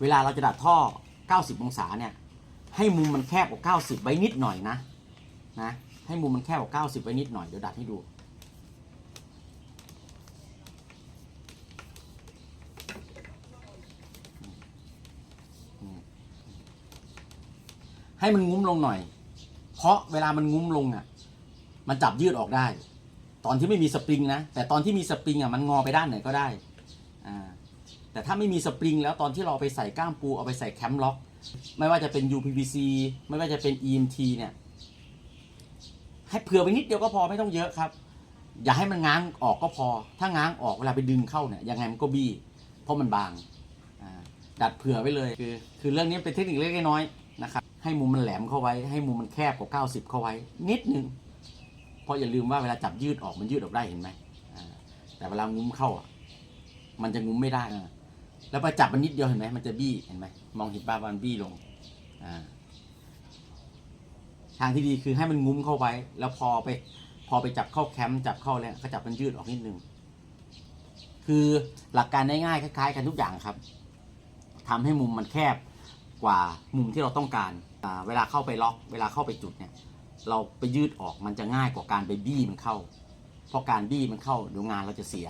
เวลาเราจะดัดท่อ 90 องศาเนี่ยให้มุมมันแคบกว่า90 ไว้นิดหน่อยนะนะให้มุมมันแคบกว่า90 ไว้นิดหน่อยเดี๋ยวดัดให้ดูให้มันงุ้มลงหน่อย เพราะเวลามันงุ้มลงอะ มันจับยืดออกได้ ตอนที่ไม่มีสปริงนะ แต่ตอนที่มีสปริงอะ มันงอไปด้านไหนก็ได้ อ่า แต่ถ้าไม่มีสปริงแล้วตอนที่เราไปใส่ก้ามปูเอาไปใส่แคมล็อก ไม่ว่าจะเป็น UPVC ไม่ว่าจะเป็น EMT เนี่ยให้เผื่อไปนิดเดียวก็พอไม่ต้องเยอะครับ อย่าให้มันง้างออกก็พอ ถ้าง้างออกเวลาไปดึงเข้าเนี่ยยังไงมันก็บี้เพราะมันบางดัดเผื่อไว้เลยคือคือเรื่องนี้เป็นเทคนิคเล็กน้อยนะครับให้มุมมันแหลมเข้าไว้ ให้มุมมันแคบกว่า 90 เข้าไว้ นิดนึงเพราะอย่าลืมว่าเวลาจับยืดออกมันยืดออกได้เห็นไหมแต่เวลางุ้มเข้าอะมันจะงุ้มไม่ได้ แล้วพอจับมันนิดเดียวเห็นไหมมันจะบี้เห็นไหมมองเห็นป้ามันบี้ลงอ่าทางที่ดีคือให้มันงุ้มเข้าไว้ แล้วพอไป พอไปจับเข้าแคมป์จับเข้าแล้วก็จับมันยืดออกนิดนึงคือหลักการง่ายๆคล้ายๆ กันทุกอย่างครับทำให้มุมมันแคบกว่ามุมที่เราต้องการเวลาเข้าไปล็อก เวลาเข้าไปจุดเนี่ย เราไปยืดออกมันจะง่ายกว่าการไปบี้มันเข้า เพราะการบี้มันเข้าเดี๋ยวงานเราจะเสีย